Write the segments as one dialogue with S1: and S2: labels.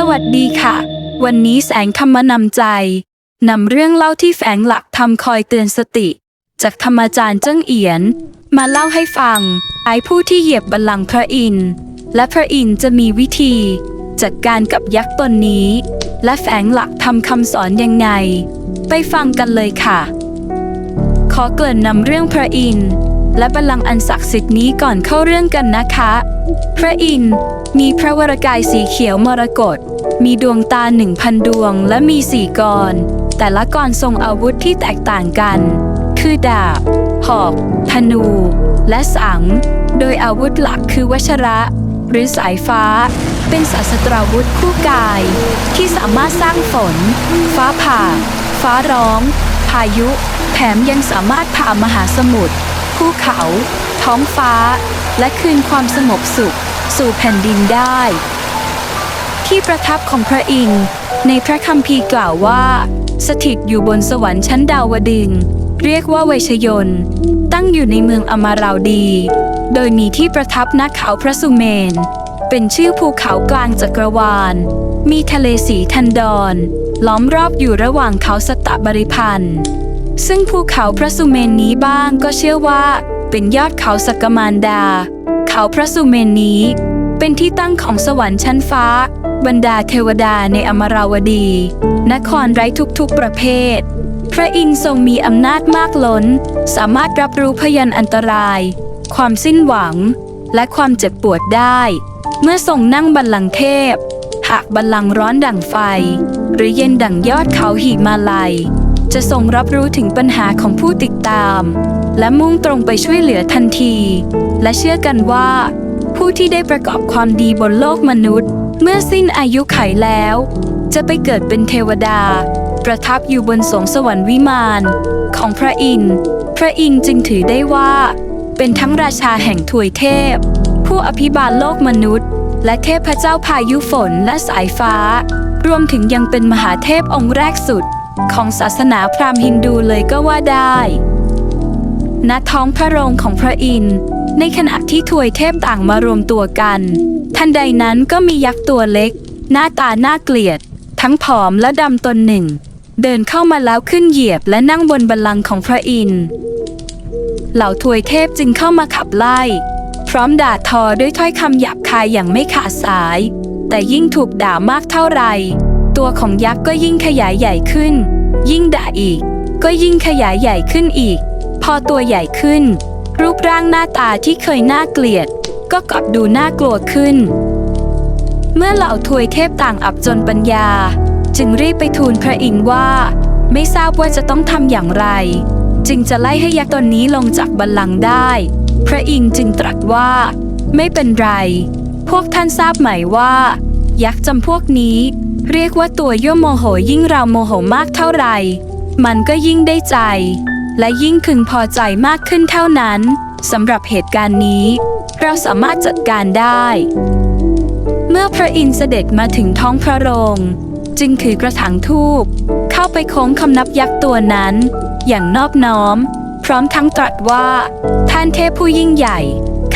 S1: สวัสดีค่ะ วันนี้แสงธรรมนำใจนำเรื่องเล่าที่แฝงหลักธรรมคอยเตือนสติ จากธรรมจารย์เจิ้งเอียน มาเล่าให้ฟัง ไอ้ผู้ที่เหยียบบัลลังก์พระอินทร์และพระอินทร์จะมีวิธี จัดการกับยักษ์ตนนี้ และแฝงหลักธรรมคำสอนยังไง ไปฟังกันเลยค่ะ ขอเกริ่นนำเรื่องพระอินทร์ และบัลลังก์อันศักดิ์สิทธิ์นี้ก่อนเข้าเรื่องกันนะคะ พระอินทร์มีพระวรกายสีเขียวมรกต มีดวงตาหนึ่งพันดวงและมีสี่กร แต่ละกรทรงอาวุธที่แตกต่างกัน คือดาบ หอก ธนู และสัง โดยอาวุธหลักคือวชระ หรือสายฟ้า เป็นศาสตราวุธคู่กาย ที่สามารถสร้างฝน ฟ้าผ่า ฟ้าร้อง พายุ แถมยังสามารถผ่ามหาสมุทร ภูเขา ท้องฟ้า และคืนความสงบสุข สู่แผ่นดินได้ ที่ประทับของพระอินทร์ในพระคัมภีร์กล่าวว่า สถิตอยู่บนสวรรค์ชั้นดาวดึงเรียกว่าเวชยนต์ตั้งอยู่ในเมืองอมาราวดี โดยมีที่ประทับณเขาพระสุเมน เป็นชื่อภูเขากลางจักรวาล มีทะเลสีทันดอน ล้อมรอบอยู่ระหว่างเขาสตะบริพันธ์ ซึ่งภูเขาพระสุเมนนี้บ้างก็เชื่อว่า เป็นยอดเขาสกมานดา เขาพระสุเมนนี้ เป็นที่ตั้งของสวรรค์ชั้นฟ้า บรรดาเทวดาในอมราวดี นครไร้ทุกๆประเภท พระอินทร์ทรงมีอำนาจมากล้น สามารถรับรู้พยันอันตราย ความสิ้นหวัง และความเจ็บปวดได้ เมื่อทรงนั่งบัลลังก์เทพหากบัลลังก์ร้อนดั่งไฟ หรือเย็นดั่งยอดเขาหิมาลัย จะทรงรับรู้ถึงปัญหาของผู้ติดตาม และมุ่งตรงไปช่วยเหลือทันที และเชื่อกันว่า ผู้ที่ได้ประกอบความดีบนโลกมนุษย์ เมื่อสิ้นอายุไขแล้ว จะไปเกิดเป็นเทวดา ประทับอยู่บนสวงสวรรค์วิมาน ของพระอินทร์พระอินทร์จึงถือได้ว่า เป็นทั้งราชาแห่งถวยเทพ ผู้อภิบาลโลกมนุษย์ และเทพเจ้าพายุฝนและสายฟ้ารวมถึงยังเป็นมหาเทพองค์แรกสุด ของศาสนาพราหมณ์ฮินดูเลยก็ว่าได้ณท้องพระโรงของพระอินทร์ ในขณะที่ถวยเทพต่างมารวมตัวกัน ทันใดนั้นก็มียักษ์ตัวเล็ก หน้าตาน่าเกลียด ทั้งผอมและดำตนหนึ่ง เดินเข้ามาแล้วขึ้นเหยียบและนั่งบนบัลลังก์ของพระอินทร์ เหล่าถวยเทพจึงเข้ามาขับไล่ พร้อมด่าทอด้วยถ้อยคำหยาบคายอย่างไม่ขาดสาย แต่ยิ่งถูกด่ามากเท่าไหร่ ตัวของยักษ์ก็ยิ่งขยายใหญ่ขึ้น ยิ่งด่าอีก ก็ยิ่งขยายใหญ่ขึ้นอีก พอตัวใหญ่ขึ้น รูปร่างหน้าตาที่เคยน่าเกลียด ก็กลับดูน่ากลัวขึ้น เมื่อเหล่าทวยเทพต่างอับจนปัญญา จึงรีบไปทูลพระอินทร์ว่า ไม่ทราบว่าจะต้องทำอย่างไร จึงจะไล่ให้ยักษ์ตนนี้ลงจากบัลลังก์ได้ พระอินทร์จึงตรัสว่า ไม่เป็นไร พวกท่านทราบไหมว่า ยักษ์จำพวกนี้ เรียกว่าตัวย่อมโมโหยิ่งเราโมโหมากเท่าไหร่มันก็ยิ่งได้ใจ และยิ่งพึงพอใจมากขึ้นเท่านั้นสำหรับเหตุการณ์นี้ เราสามารถจัดการได้ เมื่อพระอินทร์เสด็จมาถึงท้องพระโรง จึงถือกระถางทูบเข้าไปโค้งคำนับยักษ์ตัวนั้น อย่างนอบน้อม พร้อมทั้งตรัสว่า ท่านเทพผู้ยิ่งใหญ่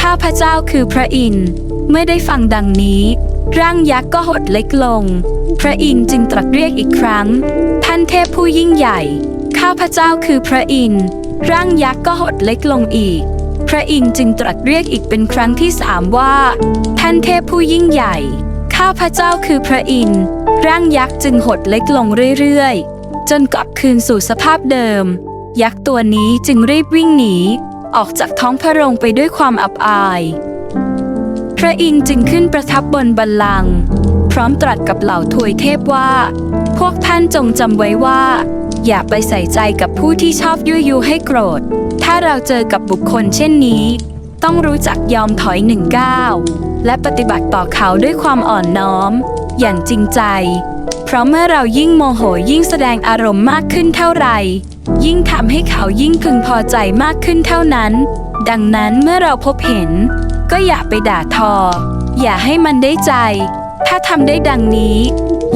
S1: ข้าพระเจ้าคือพระอินทร์ เมื่อได้ฟังดังนี้ ร่างยักษ์ก็หดเล็กลง พระอินทร์จึงตรัสเรียกอีกครั้ง ท่านเทพผู้ยิ่งใหญ่ ข้าพระเจ้าคือพระอินทร์ร่างยักษ์ก็หดเล็กลงอีก พระอินทร์จึงตรัสเรียกอีกเป็นครั้งที่สามว่า ท่านเทพผู้ยิ่งใหญ่ ข้าพระเจ้าคือพระอินทร์ร่างยักษ์จึงหดเล็กลงเรื่อยๆ จนกลับคืนสู่สภาพเดิม ยักษ์ตัวนี้จึงรีบวิ่งหนี ออกจากท้องพระโรงไปด้วยความอับอาย ระอินทร์จึงขึ้นประทับบนบัลลังก์พร้อมตรัสกับเหล่าทวยเทพว่า พวกท่านจงจำไว้ว่า อย่าไปใส่ใจกับผู้ที่ชอบยั่วยุให้โกรธ ถ้าเราเจอกับบุคคลเช่นนี้ ต้องรู้จักยอมถอยหนึ่งก้าวและปฏิบัติต่อเขาด้วยความอ่อนน้อม อย่างจริงใจ เพราะเมื่อเรายิ่งโมโหยิ่งแสดงอารมณ์มากขึ้นเท่าไหร่ ยิ่งทำให้เขายิ่งพึงพอใจมากขึ้นเท่านั้น ดังนั้นเมื่อเราพบเห็น ก็อย่าไปด่าทอ อย่าให้มันได้ใจ ถ้าทำได้ดังนี้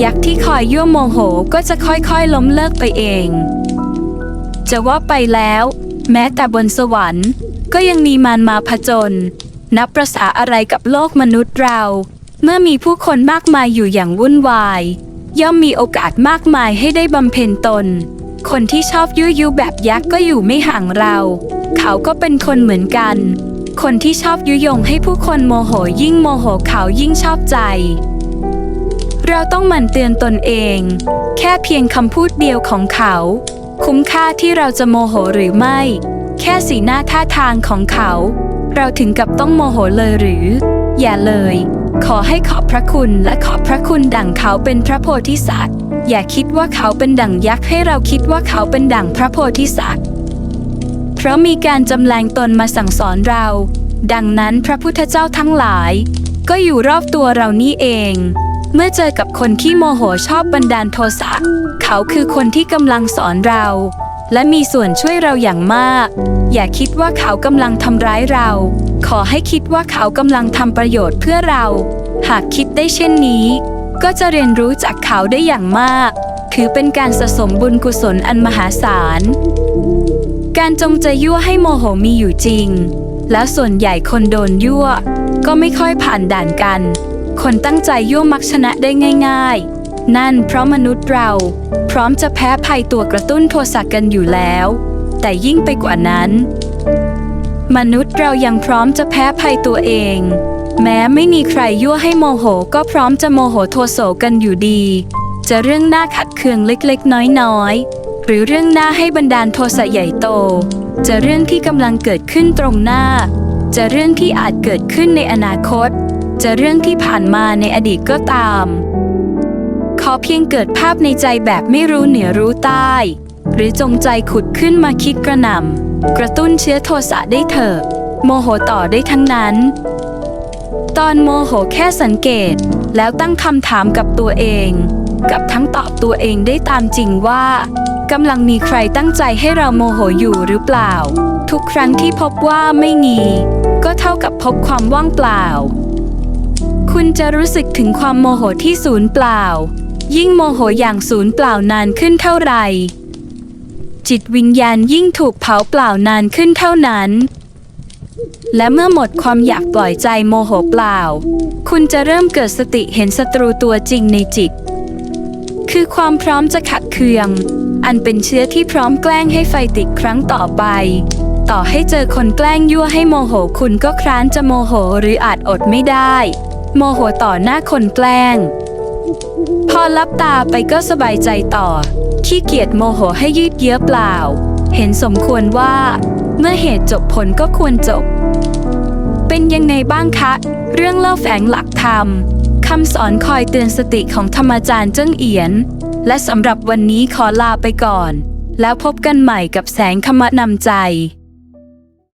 S1: ยักษ์ที่คอยยั่วโมโหก็จะค่อยๆล้มเลิกไปเอง จะว่าไปแล้ว แม้แต่บนสวรรค์ ก็ยังมีมารมาผจญนับประษาอะไรกับโลกมนุษย์เรา เมื่อมีผู้คนมากมายอยู่อย่างวุ่นวาย ย่อมมีโอกาสมากมายให้ได้บำเพ็ญตน คนที่ชอบยั่วยุแบบยักษ์ก็อยู่ไม่ห่างเรา เขาก็เป็นคนเหมือนกัน คนที่ชอบยุยงให้ผู้คนโมโหยิ่งโมโหเขายิ่งชอบใจ เราต้องหมั่นเตือนตนเอง แค่เพียงคำพูดเดียวของเขา คุ้มค่าที่เราจะโมโหหรือไม่ แค่สีหน้าท่าทางของเขา เราถึงกับต้องโมโหเลยหรือ อย่าเลย ขอให้ขอบพระคุณและขอบพระคุณดั่งเขาเป็นพระโพธิสัตว์ อย่าคิดว่าเขาเป็นดั่งยักษ์ให้เราคิดว่าเขาเป็นดั่งพระโพธิสัตว์ ราะมีการจำแรงตนมาสั่งสอนเรา ดังนั้นพระพุทธเจ้าทั้งหลาย ก็อยู่รอบตัวเรานี่เอง เมื่อเจอกับคนที่โมโหชอบบันดาลโทสะเขาคือคนที่กำลังสอนเรา และมีส่วนช่วยเราอย่างมาก อย่าคิดว่าเขากำลังทำร้ายเรา ขอให้คิดว่าเขากำลังทำประโยชน์เพื่อเรา หากคิดได้เช่นนี้ ก็จะเรียนรู้จากเขาได้อย่างมาก ถือเป็นการสะสมบุญกุศลอันมหาศาล การจงใจยั่วให้โมโหมีอยู่จริง แล้วส่วนใหญ่คนโดนยั่ว ก็ไม่ค่อยผ่านด่านกัน คนตั้งใจยั่วมักชนะได้ง่าย ๆ นั่นเพราะมนุษย์เราพร้อมจะแพ้ภัยตัวกระตุ้นโทสะกันอยู่แล้ว แต่ยิ่งไปกว่านั้น มนุษย์เรายังพร้อมจะแพ้ภัยตัวเอง แม้ไม่มีใครยั่วให้โมโหก็พร้อมจะโมโหโทโสกันอยู่ดี จะเรื่องหน้าขัดเคืองเล็กๆ น้อยๆ หรือเรื่องหน้าให้บันดาลโทสะใหญ่โต จะเรื่องที่กำลังเกิดขึ้นตรงหน้า จะเรื่องที่อาจเกิดขึ้นในอนาคต จะเรื่องที่ผ่านมาในอดีตก็ตาม ขอเพียงเกิดภาพในใจแบบไม่รู้เหนือรู้ใต้ หรือจงใจขุดขึ้นมาคิดกระหน่ำกระตุ้นเชื้อโทสะได้เถอะ โมโหต่อได้ทั้งนั้น ตอนโมโหแค่สังเกต แล้วตั้งคำถามกับตัวเอง กับทั้งตอบตัวเองได้ตามจริงว่า กำลังมีใครตั้งใจให้เราโมโหอยู่หรือเปล่า ทุกครั้งที่พบว่าไม่มี ก็เท่ากับพบความว่างเปล่า คุณจะรู้สึกถึงความโมโหที่ศูนย์เปล่า ยิ่งโมโหอย่างศูนย์เปล่านานขึ้นเท่าไหร่ จิตวิญญาณยิ่งถูกเผาเปล่านานขึ้นเท่านั้น และเมื่อหมดความอยากปล่อยใจโมโหเปล่า คุณจะเริ่มเกิดสติเห็นศัตรูตัวจริงในจิต คือความพร้อมจะขัดเคือง อันเป็นเชื้อที่พร้อมแกล้งให้ไฟติดครั้งต่อไป ต่อให้เจอคนแกล้งยั่วให้โมโหคุณก็คร้านจะโมโหหรืออาจอดไม่ได้ โมโหต่อหน้าคนแกล้ง พอลับตาไปก็สบายใจต่อ ขี้เกียจโมโหให้ยืดเยื้อเปล่า เห็นสมควรว่า เมื่อเหตุจบผลก็ควรจบ เป็นยังไงบ้างคะ เรื่องเล่าแฝงหลักธรรมคำสอนคอยเตือนสติของธรรมอาจารย์เจิ้งเอียน และสำหรับวันนี้ขอลาไปก่อน แล้วพบกันใหม่กับแสงคำนำใจ